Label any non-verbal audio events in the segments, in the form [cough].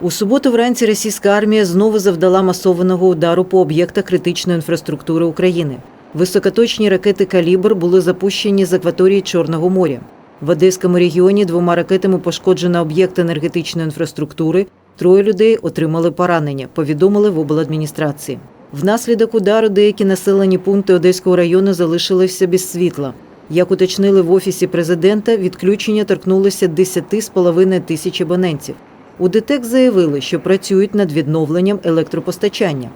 У суботу вранці російська армія знову завдала масованого удару по об'єктах критичної інфраструктури України. Високоточні ракети Калібр були запущені з акваторії Чорного моря. В Одеському регіоні двома ракетами пошкоджено об'єкт енергетичної інфраструктури. Троє людей отримали поранення, повідомили в обладміністрації. Внаслідок удару деякі населені пункти Одеського району залишилися без світла. Як уточнили в офісі президента, відключення торкнулося 10,5 тисяч абонентів. У ДТЕК заявили, що працюють над відновленням електропостачання.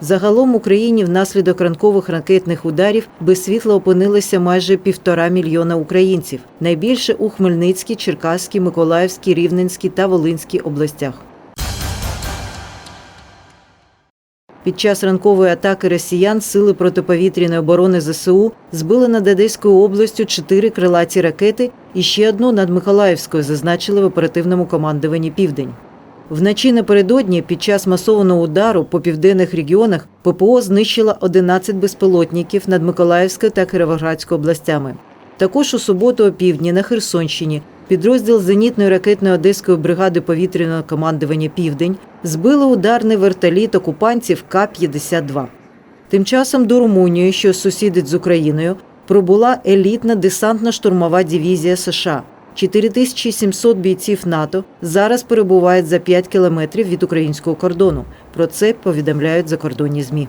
Загалом в Україні внаслідок ранкових ракетних ударів без світла опинилися майже півтора мільйона українців. Найбільше у Хмельницькій, Черкаській, Миколаївській, Рівненській та Волинській областях. Під час ранкової атаки росіян сили протиповітряної оборони ЗСУ збили над Одеською областю чотири крилаті ракети і ще одну над Миколаївською, зазначили в оперативному командуванні Південь. Вночі напередодні під час масованого удару по південних регіонах ППО знищила 11 безпілотників над Миколаївською та Кіровоградською областями. Також у суботу опівдні на Херсонщині підрозділ зенітної ракетної одеської бригади повітряного командування Південь збили ударний вертоліт окупантів К-52. Тим часом до Румунії, що сусідить з Україною, прибула елітна десантно-штурмова дивізія США. 4700 бійців НАТО зараз перебувають за 5 кілометрів від українського кордону. Про це повідомляють закордонні змі.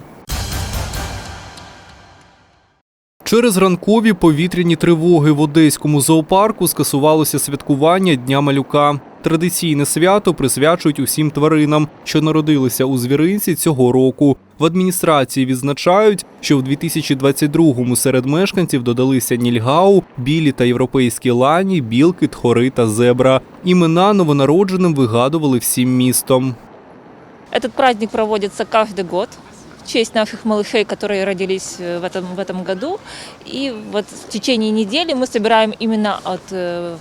Через ранкові повітряні тривоги в Одеському зоопарку скасувалося святкування Дня малюка. Традиційне свято присвячують усім тваринам, що народилися у звіринці цього року. В адміністрації відзначають, що в 2022-му серед мешканців додалися нільгау, білі та європейські лані, білки, тхори та зебра. Імена новонародженим вигадували всім містом. Этот праздник проводится каждый год в честь наших малышей, которые родились э, в этом, в этом году. И вот в течение недели мы собираем именно от э,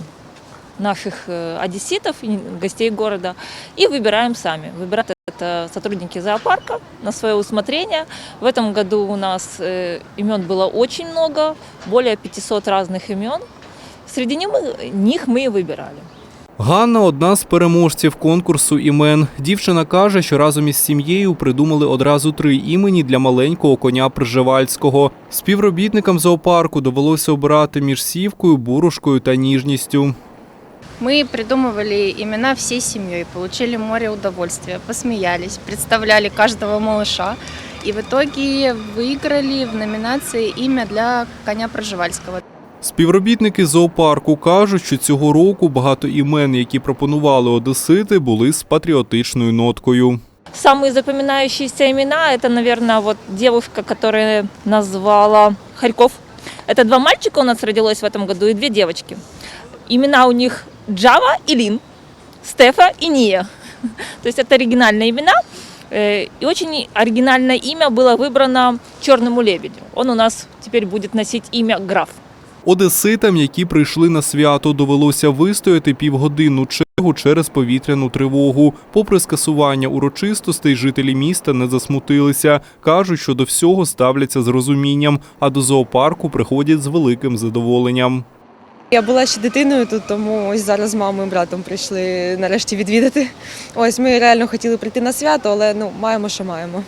наших э, одесситов, и гостей города, и выбираем сами. Выбирают это сотрудники зоопарка на свое усмотрение. В этом году у нас э, имен было очень много, более 500 разных имен. Среди них мы, них мы и выбирали. Ганна одна з переможців конкурсу імен. Дівчина каже, що разом із сім'єю придумали одразу три імені для маленького коня Пржевальського. Співробітникам зоопарку довелося обирати між сівкою, бурушкою та ніжністю. Мы придумывали имена всей семьей, получили море удовольствия, посмеялись, представляли каждого малыша и в итоге выиграли в номинации имя для коня Проживальского. Співробітники зоопарку кажуть, що цього року багато імен, які пропонували одесити, були з патріотичною ноткою. Самые запоминающиеся имена это, наверное, вот девушка, которая назвала Харьков. Это два мальчика у нас родилось в этом году и две девочки. Имена у них Джава и Лин, Стефа и Ния. [laughs] То есть это оригинальные имена. Э, И очень оригинальное имя было выбрано Черному лебедю. Он у нас теперь будет носить имя Граф. Одеситам, які прийшли на свято, довелося вистояти півгодинну чергу через повітряну тривогу. Попри скасування урочистостей, жителі міста не засмутилися. кажуть, що до всього ставляться з розумінням, а до зоопарку приходять з великим задоволенням. Я була ще дитиною тут, тому ось зараз з мамою і братом прийшли нарешті відвідати. Ось ми реально хотіли прийти на свято, але ну маємо, що маємо.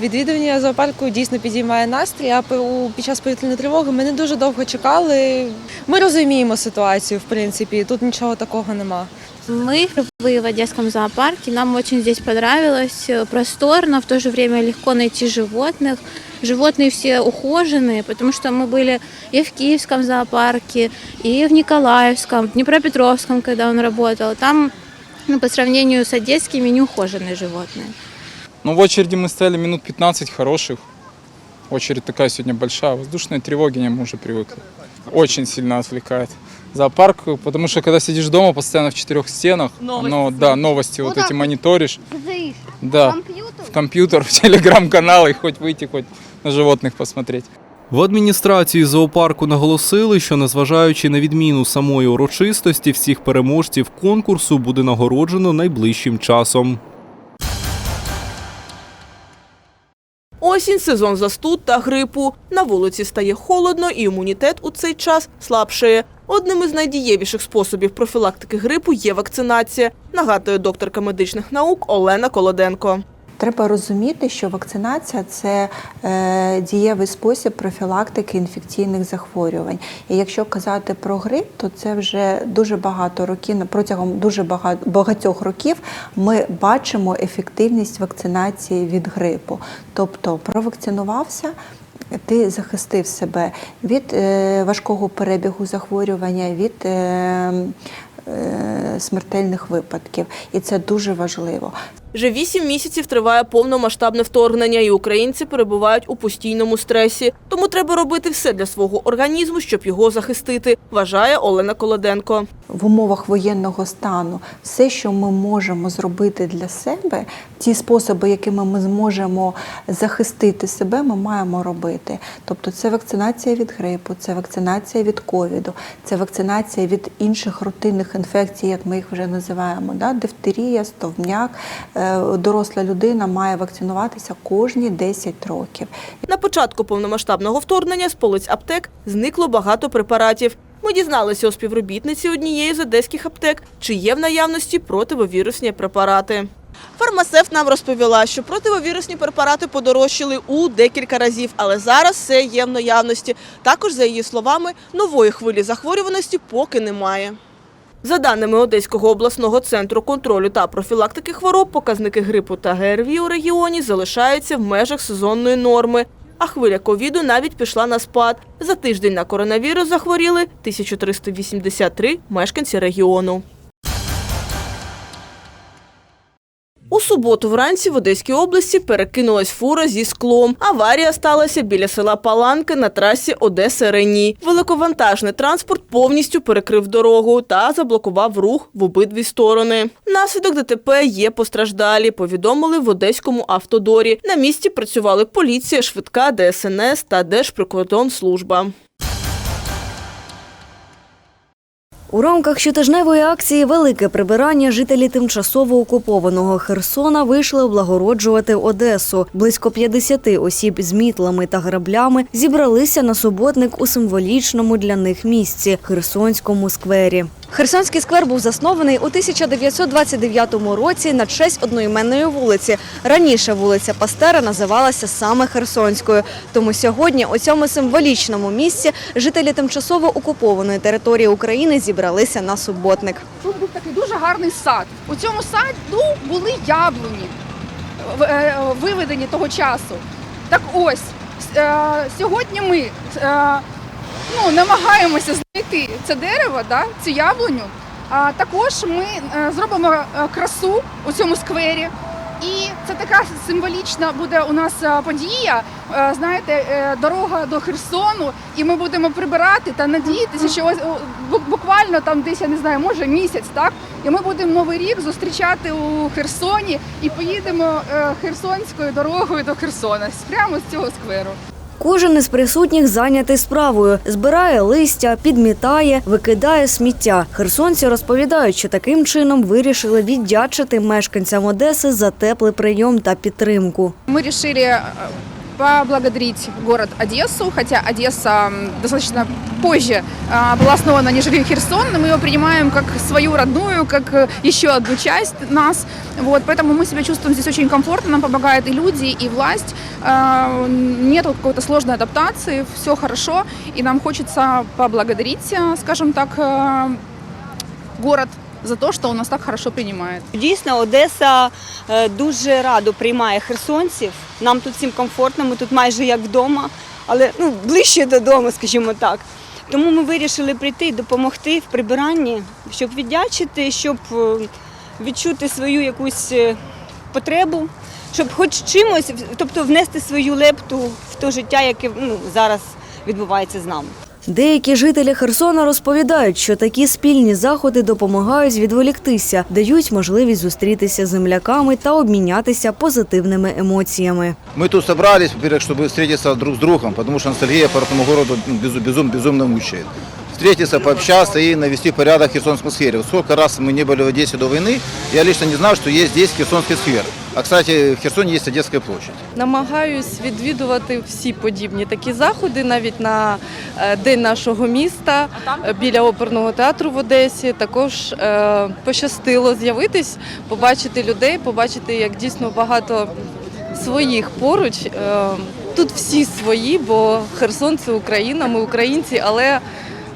Відвідування зоопарку дійсно підіймає настрій, а у- під час повітряної тривоги ми не дуже довго чекали. Ми розуміємо ситуацію, в принципі, тут нічого такого нема. Мы впервые в Одесском зоопарке. Нам очень здесь понравилось. Э, Просторно, в то же время легко найти животных. Животные все ухоженные, потому что мы были и в Киевском зоопарке, и в Николаевском, Днепропетровском, когда он работал. Там ну, по сравнению с одесскими неухоженные животные. Ну, в очереди мы стояли минут 15 хороших. Очередь такая сегодня большая. Воздушные тревоги мы уже привыкли. Очень сильно отвлекает. Зоопарк, потому что когда сидишь дома постоянно в четырех стенах, но, да, новости вот эти мониторишь. Да, в компьютер, [laughs] в телеграм-канал и хоть выйти, хоть на животных посмотреть. В адміністрації зоопарку наголосили, що незважаючи на відміну самої урочистості, всіх переможців конкурсу буде нагороджено найближчим часом. Осінь сезон застуд та грипу. На вулиці стає холодно і імунітет у цей час слабшає. Одним із найдієвіших способів профілактики грипу є вакцинація, нагадує докторка медичних наук Олена Колоденко. Треба розуміти, що вакцинація це е, дієвий спосіб профілактики інфекційних захворювань. І якщо казати про грип, то це вже дуже багато років, протягом дуже багатьох років ми бачимо ефективність вакцинації від грипу. Тобто провакцинувався. Ти захистив себе від е, важкого перебігу захворювання, від е, е, смертельних випадків, і це дуже важливо. Вже вісім місяців триває повномасштабне вторгнення, і українці перебувають у постійному стресі. Тому треба робити все для свого організму, щоб його захистити, вважає Олена Колоденко. в умовах воєнного стану все, що ми можемо зробити для себе, ті способи, якими ми зможемо захистити себе, ми маємо робити. Тобто це вакцинація від грипу, це вакцинація від ковіду, це вакцинація від інших рутинних інфекцій, як ми їх вже називаємо. Да? Дифтерія, стовбняк. Е, Доросла людина має вакцинуватися кожні 10 років. На початку повномасштабного вторгнення з полиць аптек зникло багато препаратів. Ми дізналися у співробітниці однієї з одеських аптек, чи є в наявності противовірусні препарати. Фармацевт нам розповіла, що противовірусні препарати подорожчали у декілька разів, але зараз все є в наявності. Також, за її словами, нової хвилі захворюваності поки немає. За даними Одеського обласного центру контролю та профілактики хвороб, показники грипу та ГРВІ у регіоні залишаються в межах сезонної норми. А хвиля ковіду навіть пішла на спад. За тиждень на коронавірус захворіли 1383 мешканці регіону. У суботу вранці в Одеській області перекинулась фура зі склом. Аварія сталася біля села Паланки на трасі Одеса-Рені. Великовантажний транспорт повністю перекрив дорогу та заблокував рух в обидві сторони. Наслідок ДТП є постраждалі, повідомили в Одеському автодорі. На місці працювали поліція, швидка, ДСНС та Держприкордонслужба. У рамках щотижневої акції Велике прибирання жителі тимчасово окупованого Херсона вийшли облагороджувати Одесу. Близько 50 осіб з мітлами та граблями зібралися на суботник у символічному для них місці Херсонському сквері. Херсонський сквер був заснований у 1929 році на честь одноіменної вулиці. Раніше вулиця Пастера називалася саме Херсонською. Тому сьогодні у цьому символічному місці жителі тимчасово окупованої території України зібралися на суботник. Тут був такий дуже гарний сад. У цьому саду були яблуні, е, виведені того часу. Так ось, е, сьогодні ми е, ну, намагаємося знайти це дерево, да, цю яблуню. А також ми е, зробимо е, красу у цьому сквері. І це така символічна буде у нас е, подія. Знаєте, дорога до Херсону, і ми будемо прибирати та надіятися, що ось буквально там десь я не знаю, може місяць, так і ми будемо новий рік зустрічати у Херсоні і поїдемо херсонською дорогою до Херсона прямо з цього скверу. Кожен із присутніх зайнятий справою, збирає листя, підмітає, викидає сміття. Херсонці розповідають, що таким чином вирішили віддячити мешканцям Одеси за теплий прийом та підтримку. Ми решили э, поблагодарить город Одессу, хотя Одесса достаточно позже а, была основана, нежели Херсон, но мы его принимаем как свою родную, как э, еще одну часть нас. Вот, поэтому мы себя чувствуем здесь очень комфортно, нам помогают и люди, и власть. А, Нет какой-то сложной адаптации, все хорошо, и нам хочется поблагодарить, э, скажем так, э, город за то, что он нас так хорошо принимает. Дійсно, Одеса е, дуже радо приймає херсонців. Нам тут всім комфортно, ми тут майже як вдома, але ну, ближче додому, скажімо так. Тому ми вирішили прийти і допомогти в прибиранні, щоб віддячити, щоб е, відчути свою якусь е, потребу, щоб хоч чимось, тобто внести свою лепту в те життя, яке ну, зараз відбувається з нами. Деякі жителі Херсона розповідають, що такі спільні заходи допомагають відволіктися, дають можливість зустрітися з земляками та обмінятися позитивними емоціями. Мы тут собрались, во-первых, чтобы встретиться друг с другом, потому что ностальгия по этому городу ну, безу- безум, безумно мучает. Встретиться, пообщаться и навести порядок в Херсонском сквере. Вот сколько раз мы не были в Одессе до войны, я лично не знал, что есть здесь Херсонский сквер. А, кстати, в Херсоне есть Одесская площадь. Намагаюсь відвідувати всі подібні такі заходи, навіть на е, день нашого міста біля оперного театру в Одесі. Також е, пощастило з'явитись, побачити людей, побачити, як дійсно багато своїх поруч. Е, Тут всі свої, бо Херсон це Україна, ми українці, але,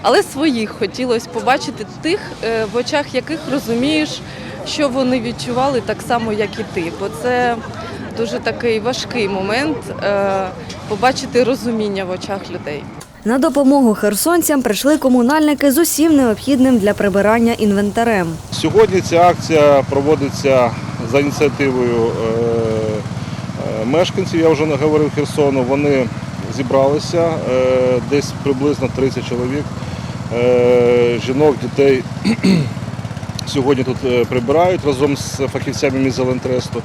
але своїх хотілося побачити тих, е, в очах яких розумієш, що вони відчували так само, як і ти. Бо це дуже такий важкий момент е, побачити розуміння в очах людей. На допомогу херсонцям прийшли комунальники з усім необхідним для прибирання інвентарем. Сьогодні ця акція проводиться за ініціативою е, е, мешканців, я вже не говорив Херсону. Вони зібралися десь приблизно 30 чоловік. Жінок, дітей сьогодні тут е, прибирають разом з фахівцями Мізелентресту.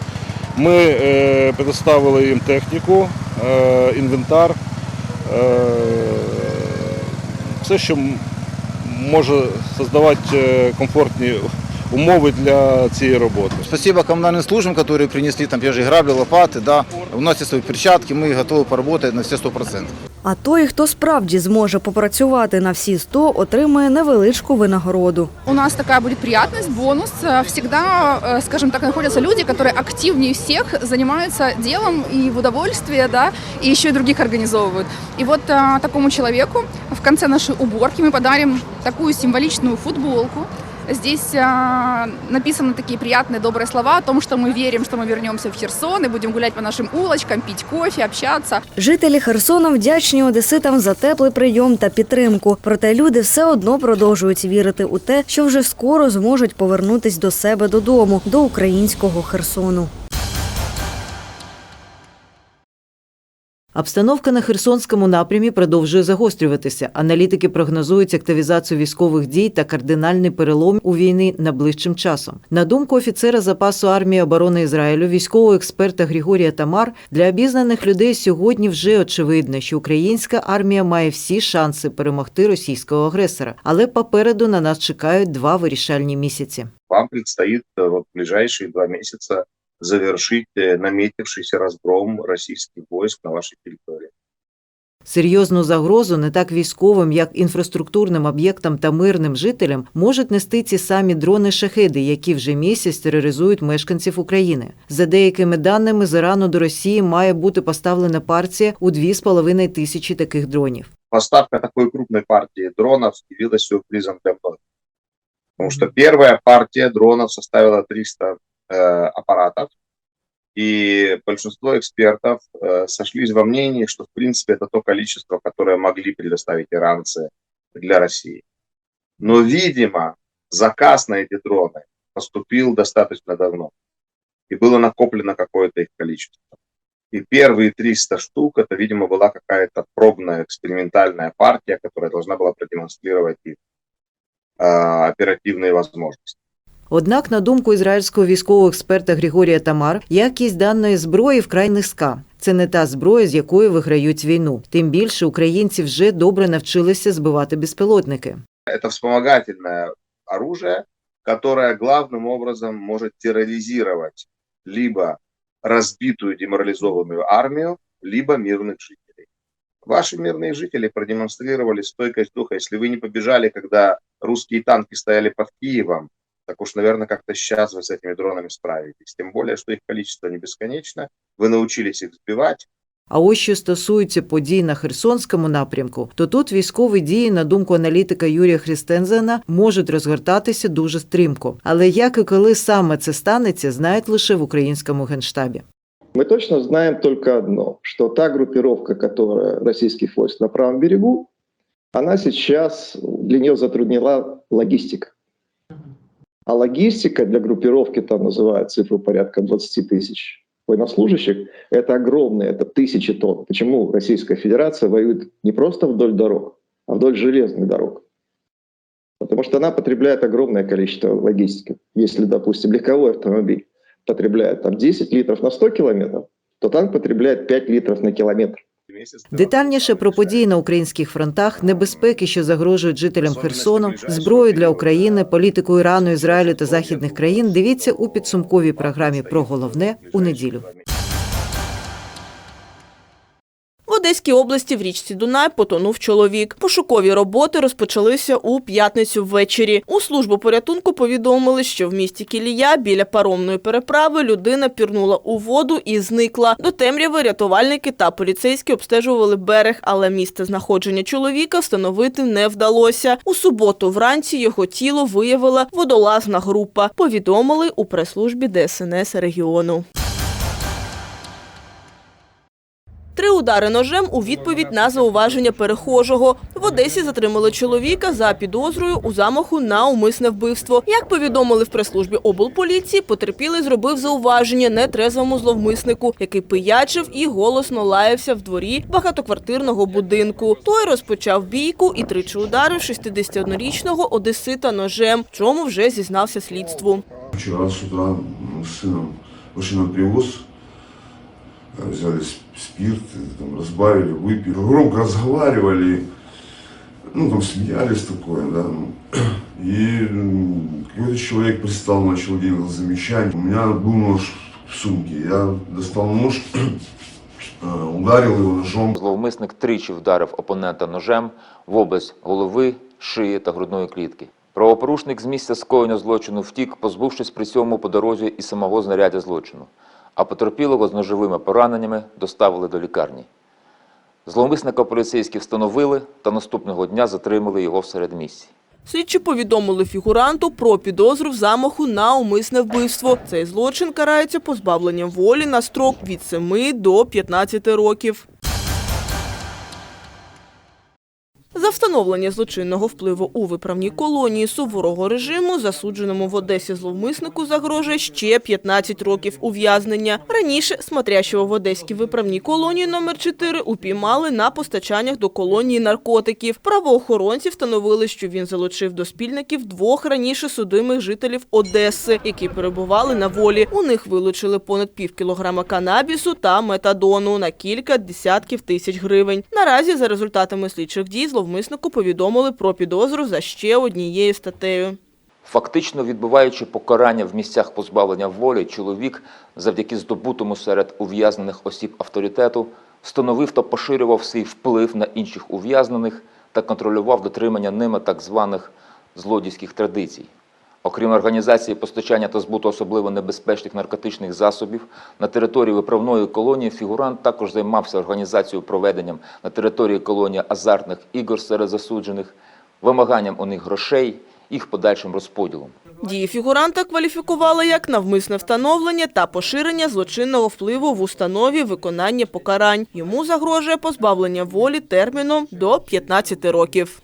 Ми е, предоставили їм техніку, е, інвентар, е, все, що м- може создавати е, комфортні умови для цієї роботи. Спасибо коммунальным службам, которые принесли там те же грабли, лопаты, да. У нас есть свои перчатки, мы готовы поработать на все 100%. А той, хто справді зможе попрацювати на всі 100, отримає невеличку винагороду. У нас такая будет приятность, бонус. Э, Всегда, э, скажем так, находятся люди, которые активнее всех занимаются делом и в удовольствие, да, и еще и других организовывают. И вот э, такому человеку в конце нашей уборки мы подарим такую символичную футболку. Здесь э, написаны такие приятные, добрые слова о том, что мы верим, что мы вернемся в Херсон и будем гулять по нашим улочкам, пить кофе, общаться. Жителі Херсона вдячні одеситам за теплий прийом та підтримку. Проте люди все одно продовжують вірити у те, що вже скоро зможуть повернутись до себе додому, до українського Херсону. Обстановка на Херсонському напрямі продовжує загострюватися. Аналітики прогнозують активізацію військових дій та кардинальний перелом у війни найближчим часом. На думку офіцера запасу армії оборони Ізраїлю, військового експерта Григорія Тамар, для обізнаних людей сьогодні вже очевидно, що українська армія має всі шанси перемогти російського агресора, але попереду на нас чекають два вирішальні місяці. Вам предстоит э, в ближайшие два месяца завершить э, наметившийся разгром российских войск на вашей территории. Серйозну загрозу не так військовим, як інфраструктурним об'єктам та мирним жителям можуть нести ці самі дрони-шахеди, які вже місяць тероризують мешканців України. За деякими даними, з Ірану до Росії має бути поставлена партія у 2,5 тисячі таких дронів. Поставка такой крупной партии дронов явилась сюрпризом для многих. Потому что первая партия дронов составила 300 э, аппаратов, и большинство экспертов э, сошлись во мнении, что в принципе это то количество, которое могли предоставить иранцы для России. Но, видимо, заказ на эти дроны поступил достаточно давно, и было накоплено какое-то их количество. И первые 300 штук, это, видимо, была какая-то пробная экспериментальная партия, которая должна была продемонстрировать их э, оперативные возможности. Однак, на думку ізраїльського військового експерта Григорія Тамар, якість даної зброї вкрай низька. Це не та зброя, з якою виграють війну. Тим більше українці вже добре навчилися збивати безпілотники. Это вспомогательное оружие, которое главным образом может терроризировать либо разбитую деморализованную армию, либо мирных жителей. Ваши мирные жители продемонстрировали стойкость духа. Если вы не побежали, когда русские танки стояли под Киевом, так уж, наверное, как-то сейчас вы с этими дронами справитесь. Тем более, что их количество не бесконечно. Вы научились их сбивать. А ось що стосується подій на Херсонському напрямку, то тут військові дії, на думку аналітика Юрія Христензена, можуть розгортатися дуже стрімко. Але як і коли саме це станеться, знають лише в українському генштабі. Мы точно знаем только одно, что та группировка, которая российских войск на правом берегу, она сейчас, для нее затруднила логистика. А логистика для группировки, там называют цифру порядка 20 тысяч военнослужащих, это огромные, это тысячи тонн. Почему Российская Федерация воюет не просто вдоль дорог, а вдоль железных дорог? Потому что она потребляет огромное количество логистики. Если, допустим, легковой автомобиль потребляет там 10 литров на 100 километров, то танк потребляет 5 литров на километр. Детальніше про події на українських фронтах, небезпеки, що загрожують жителям Херсону, зброю для України, політику Ірану, Ізраїлю та західних країн. Дивіться у підсумковій програмі про головне у неділю. Одеській області в річці Дунай потонув чоловік. Пошукові роботи розпочалися у п'ятницю ввечері. У службу порятунку повідомили, що в місті Кілія біля паромної переправи людина пірнула у воду і зникла. До темряви рятувальники та поліцейські обстежували берег, але місце знаходження чоловіка встановити не вдалося. У суботу вранці його тіло виявила водолазна група. Повідомили у прес-службі ДСНС регіону. Удари ножем у відповідь на зауваження перехожого. В Одесі затримали чоловіка за підозрою у замаху на умисне вбивство. Як повідомили в прес-службі облполіції, потерпілий зробив зауваження нетрезвому зловмиснику, який пиячив і голосно лаявся в дворі багатоквартирного будинку. Той розпочав бійку і тричі ударив 61-річного одесита ножем, чому вже зізнався слідству. Вчера с утра м, с сыном привоз, взяли с- спирт, э, там, разбавили, выпили, громко разговаривали, ну, там, смеялись такое, да. ну. И м, какой-то человек пристал, начал делать замечания. У меня был нож в сумке, я достал нож, [clears throat] э, ударил его ножом. Зловмисник тричі вдарив опонента ножем в область голови, шиї та грудної клітки. Правопорушник з місця скоєння злочину втік, позбувшись при цьому по дорозі і самого знаряддя злочину, а потерпілого з ножовими пораненнями доставили до лікарні. Зловмисника поліцейські встановили та наступного дня затримали його в середмісті. Слідчі повідомили фігуранту про підозру в замаху на умисне вбивство. Цей злочин карається позбавленням волі на строк від 7 до 15 років. За встановлення злочинного впливу у виправній колонії суворого режиму засудженому в Одесі зловмиснику загрожує ще 15 років ув'язнення. Раніше смотрящого в Одеській виправній колонії номер 4 упіймали на постачаннях до колонії наркотиків. Правоохоронці встановили, що він залучив до спільників двох раніше судимих жителів Одеси, які перебували на волі. У них вилучили понад пів кілограма канабісу та метадону на кілька десятків тисяч гривень. Наразі за результатами слідчих дій зловмиснику повідомили про підозру за ще однією статтею. Фактично відбуваючи покарання в місцях позбавлення волі, чоловік, завдяки здобутому серед ув'язнених осіб авторитету, встановив та поширював свій вплив на інших ув'язнених та контролював дотримання ними так званих злодійських традицій. Окрім організації постачання та збуту особливо небезпечних наркотичних засобів, на території виправної колонії фігурант також займався організацією проведенням на території колонії азартних ігор серед засуджених, вимаганням у них грошей, їх подальшим розподілом. Дії фігуранта кваліфікували як навмисне встановлення та поширення злочинного впливу в установі виконання покарань. Йому загрожує позбавлення волі терміном до 15 років.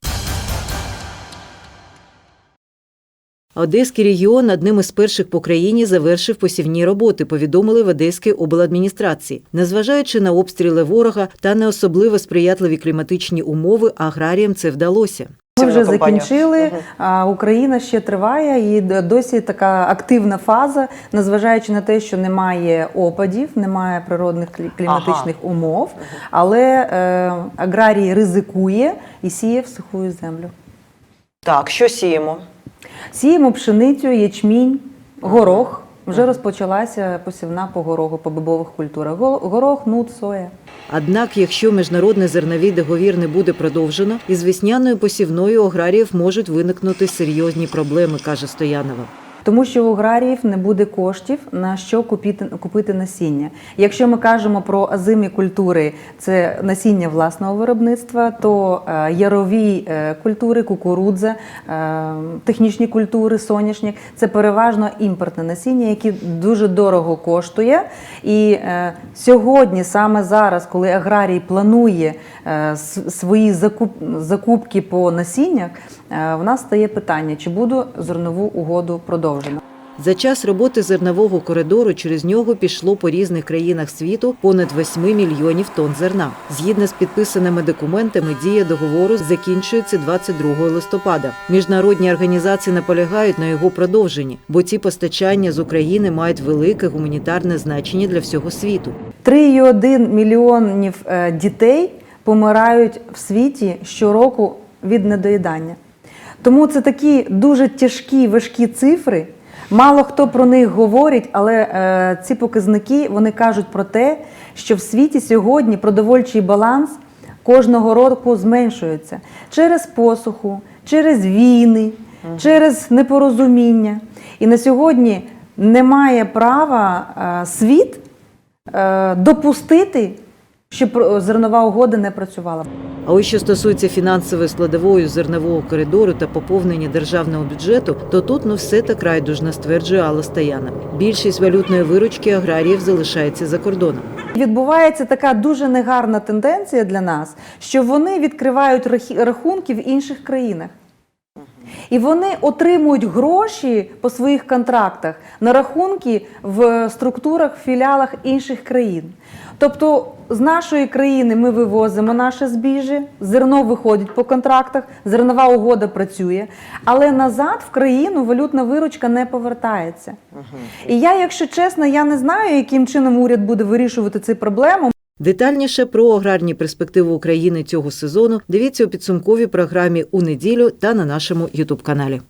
Одеський регіон одним із перших по країні завершив посівні роботи, повідомили в Одеській обладміністрації. Незважаючи на обстріли ворога та не особливо сприятливі кліматичні умови, аграріям це вдалося. Ми вже закінчили. а Україна ще триває і досі така активна фаза, незважаючи на те, що немає опадів, немає природних клі- кліматичних умов, але е, аграрій ризикує і сіє в суху землю. Так, що сіємо? Сіємо пшеницю, ячмінь, горох. Вже розпочалася посівна по гороху, по бобових культурах. Горох, нут, соя. Однак, якщо міжнародний зерновий договір не буде продовжено, із весняною посівною аграріїв можуть виникнути серйозні проблеми, каже Стоянова. Тому що у аграріїв не буде коштів на що купити, купити насіння. Якщо ми кажемо про озимі культури, це насіння власного виробництва, то е, ярові е, культури, кукурудза, е, технічні культури, соняшник це переважно імпортне насіння, яке дуже дорого коштує. І сьогодні, саме зараз, коли аграрій планує свої закуп, закупки по насіннях, в нас стає питання, чи буде зернову угоду продовжено. За час роботи зернового коридору через нього пішло по різних країнах світу понад 8 мільйонів тонн зерна. Згідно з підписаними документами, дія договору закінчується 22 листопада. Міжнародні організації наполягають на його продовженні, бо ці постачання з України мають велике гуманітарне значення для всього світу. 3,1 мільйонів е, дітей помирають в світі щороку від недоїдання. Тому це такі дуже тяжкі, важкі цифри. Мало хто про них говорить, але е, ці показники вони кажуть про те, що в світі сьогодні продовольчий баланс кожного року зменшується через посуху, через війни, через непорозуміння. І на сьогодні немає права е, світ е, допустити, щоб е, зернова угода не працювала. А ось що стосується фінансової складової зернового коридору та поповнення державного бюджету, то тут ну все так райдужно, стверджує Алла Стояна. Більшість валютної виручки аграріїв залишається за кордоном. Відбувається така дуже негарна тенденція для нас, що вони відкривають рахунки в інших країнах. І вони отримують гроші по своїх контрактах на рахунки в структурах, філіалах інших країн. Тобто з нашої країни ми вивозимо наше збіжжя, зерно виходить по контрактах, зернова угода працює, але назад в країну валютна виручка не повертається. І я, якщо чесно, я не знаю, яким чином уряд буде вирішувати цю проблему. Детальніше про аграрні перспективи України цього сезону дивіться у підсумковій програмі у неділю та на нашому Ютуб каналі.